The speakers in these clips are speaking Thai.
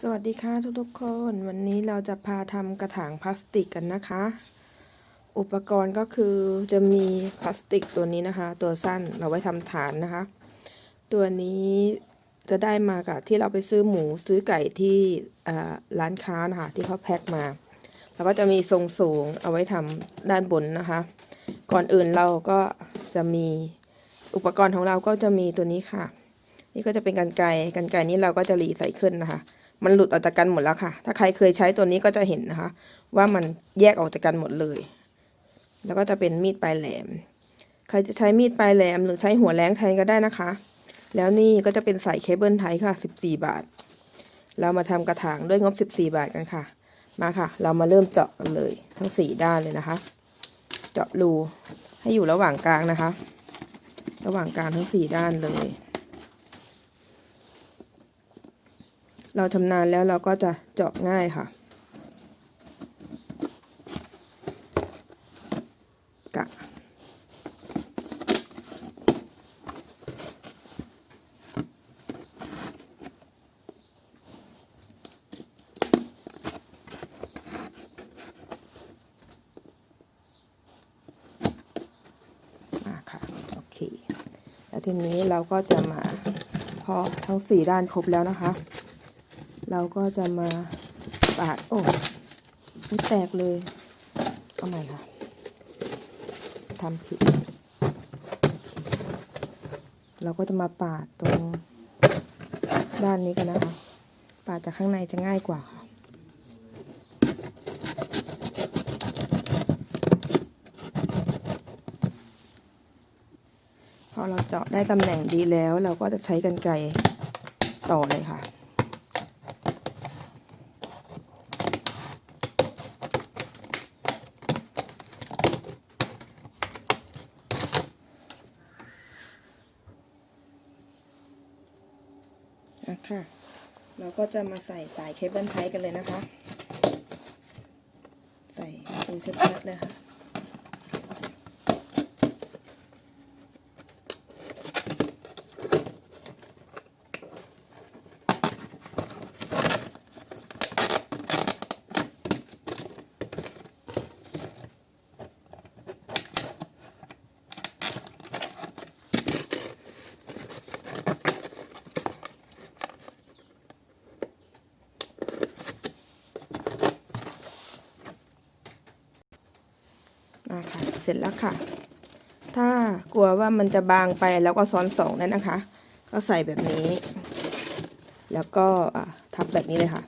สวัสดีค่ะทุกๆคน วันนี้เราจะพาทำกระถางพลาสติกกันนะคะ อุปกรณ์ก็คือจะมีพลาสติกตัวนี้นะคะ ตัวสั้นเราไว้ทำฐานนะคะ ตัวนี้จะได้มากับที่เราไปซื้อหมูซื้อไก่ที่ร้านค้านะคะที่เขาแพ็คมา แล้วก็จะมีทรงสูงเอาไว้ทำด้านบนนะคะ ก่อนอื่นเราก็จะมีอุปกรณ์ของเราก็จะมีตัวนี้ค่ะ นี่ก็จะเป็นกันไกรกันไกรนี้เราก็จะรีใส่ขึ้นนะคะ มันหลุดออกจากกันหมดแล้วค่ะ ถ้าใครเคยใช้ตัวนี้ก็จะเห็นนะคะ ว่ามันแยกออกจากกันหมดเลย แล้วก็จะเป็นมีดปลายแหลม ใครจะใช้มีดปลายแหลมหรือใช้หัวแหลงแทนก็ได้นะคะ แล้วนี่ก็จะเป็นสายเคเบิลไทยค่ะ 14 บาท เรามาทำกระถางด้วยงบ 14 บาทกันค่ะ มาค่ะ เรามาเริ่มเจาะกันเลย ทั้ง 4 ด้านเลยนะคะ เจาะรูให้อยู่ระหว่างกลางนะคะ ระหว่างกลางทั้ง 4 ด้านเลย เราชำนาญแล้วเราก็จะเจาะง่ายค่ะ กะ มาค่ะ โอเค แล้วทีนี้เราก็จะมาพอทั้งสี่ด้านครบแล้วนะคะ เราก็จะมาปาดโอ้ไม่แตกเลย เอาใหม่ค่ะทำผิด เราก็จะมาปาดตรงด้านนี้กันนะคะ ปาดจากข้างในจะง่ายกว่าค่ะพอเราเจาะได้ตำแหน่งดีแล้ว เราก็จะใช้กันไกรต่อเลยค่ะ อะค่ะ เราก็จะมาใส่สายเคเบิลไทกันเลยนะคะ ใส่ดูชัดๆเลยค่ะ อ่าค่ะ เสร็จแล้วค่ะ ถ้ากลัวว่ามันจะบางไปแล้วก็ซ้อนสองนั่นนะคะ ก็ใส่แบบนี้ แล้วก็ทับแบบนี้เลยค่ะ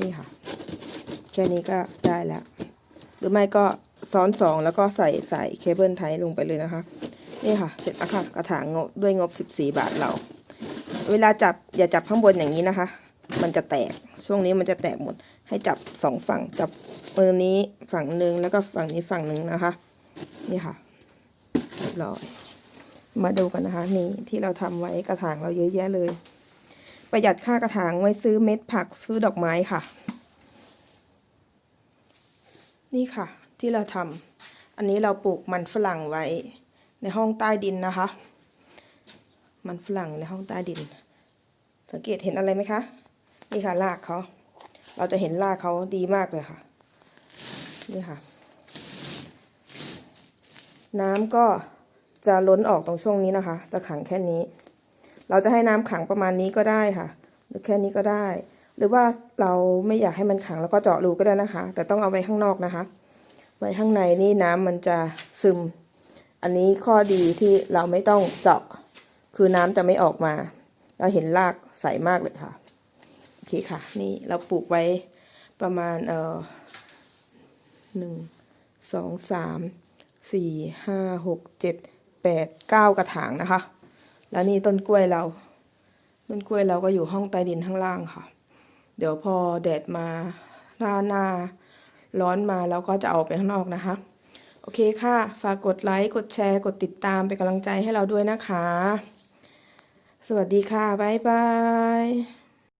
นี่ค่ะ แค่นี้ก็ได้แล้ว หรือไม่ก็ซ้อนสองแล้วก็ใส่ใส่เคเบิลไทยลงไปเลยนะคะ นี่ค่ะ เสร็จแล้วค่ะ กระถางงบด้วยงบ 14 บาทเรา เวลาจับอย่าจับข้างบนอย่างนี้นะคะ มันจะแตก ช่วงนี้มันจะแตกหมด ให้จับสองฝั่ง จับมือนี้ฝั่งหนึ่งแล้วก็ฝั่งนี้ฝั่งหนึ่งนะคะ นี่ค่ะเรียบร้อย มาดูกันนะคะ นี่ที่เราทำไว้กระถางเราเยอะแยะเลย ประหยัดค่ากระถางไว้ซื้อเม็ดผักซื้อดอกไม้ค่ะ นี่ค่ะ ที่เราทำอันนี้เราปลูกมันฝรั่งไว้ ในห้องใต้ดินนะคะ มันฝรั่งในห้องใต้ดินสังเกตเห็นอะไรไหมคะ นี่ค่ะรากเขา เราจะเห็นรากเขาดีมากเลยค่ะ นี่ค่ะ น้ำก็จะล้นออกตรงช่วงนี้นะคะ จะขังแค่นี้ เราจะให้น้ำขังประมาณนี้ก็ได้ค่ะ หรือแค่นี้ก็ได้ หรือว่าเราไม่อยากให้มันขังแล้วก็เจาะรูก็ได้นะคะ แต่ต้องเอาไว้ข้างนอกนะคะ ไว้ข้างในนี่น้ำมันจะซึม อันนี้ข้อดีที่เราไม่ต้องเจาะ คือน้ำจะไม่ออกมา เราเห็นรากใสมากเลยค่ะ เคค่ะ นี่เราปลูกไว้ประมาณเอ่อหนึ่งสองสามสี่ห้าหกเจ็ดแปดเก้ากระถางนะคะ แล้วนี่ต้นกล้วยเรา ต้นกล้วยเราก็อยู่ห้องใต้ดินข้างล่างค่ะ เดี๋ยวพอแดดมาหน้าหน้าร้อนมาแล้วก็จะเอาไปข้างนอกนะคะ โอเคค่ะ ฝากกดไลค์กดแชร์กดติดตามเป็นกำลังใจให้เราด้วยนะคะ สวัสดีค่ะ บ๊ายบาย